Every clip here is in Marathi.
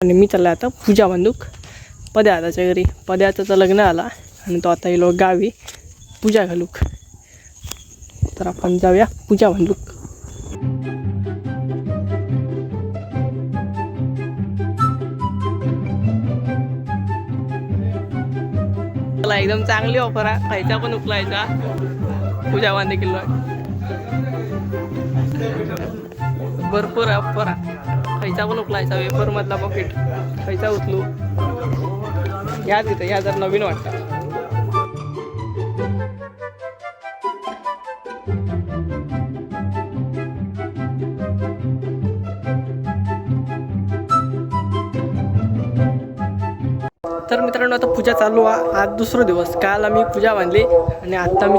आणि मी चालला आता पूजा बंदूक. पद्याताच्या घरी पद्याचं लग्न आला आणि तो आता येलो गावी. पूजा घालूक. तर आपण जाऊया पूजा बंदूक. मला एकदम चांगली ऑफर आहे. खायचा पण उकलायचा. पूजा बांधे किलो भरपूर ऑफर आहे. खायचा पण उकलायचा वेफर मधला पॉकेट खायचा उचलू. ह्या इथं ह्या जर नवीन वाटतं. तर मित्रांनो आता पूजा चालू आहे आज दुसरा दिवस. काल आम्ही पूजा बांधली आणि आत्ता मी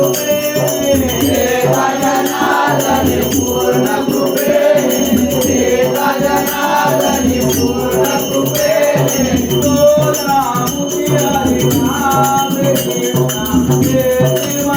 Oh,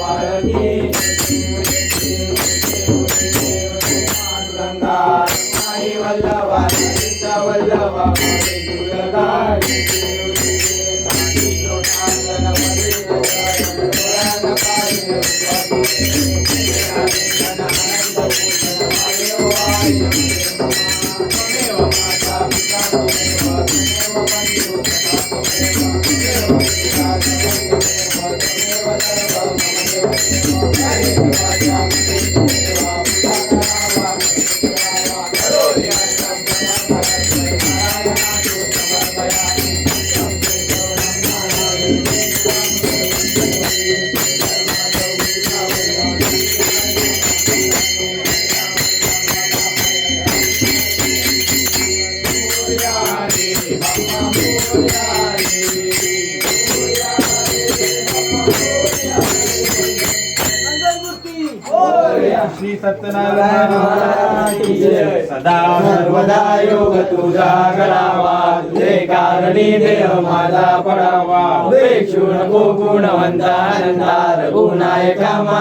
महाराज की जय. सदा सर्वदा योग तुझा करावा. तुझे कारणी देह माझा पडावा. उपेक्षू नको गुणवंतानंदा रघुनायका मा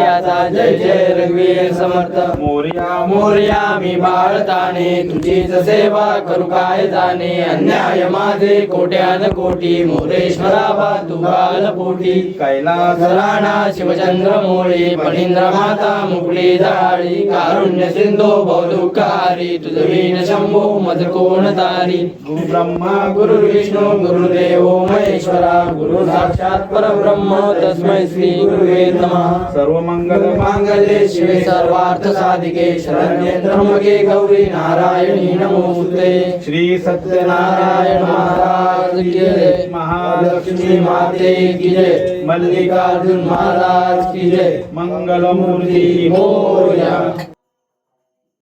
आता जय जय रघुवीर समर्थ. मोर्या मोर्या मी बाळताने तुझीच सेवा करू काय जाणे? अन्याय माझे कोट्यान कोटी. मोरेश्वरा बा तू बालपोटी कैलास राणा शिवचंद्र मोळे पणींद्र माता मुकली जाळी कारुण्य सिंधू बहुदुःखारी तुझवीन शंभो मज कोण तारी. गुरु ब्रह्मा गुरु विष्णू गुरुदेव महेश्वरा गुरु साक्षात परब्रह्म तस्मै श्री गुरुवे नमः. सर्व मंगल मांगल्ये शिवे सर्वार्थ साधिके शरण्ये त्र्यंबके गौरी नारायणी नमोस्तुते. श्री सत्यनारायण महाराज की जय. महालक्ष्मी माते की जय. मल्लिकार्जुन महाराज की जय। मंगलमूर्ति मूर्ती मोरया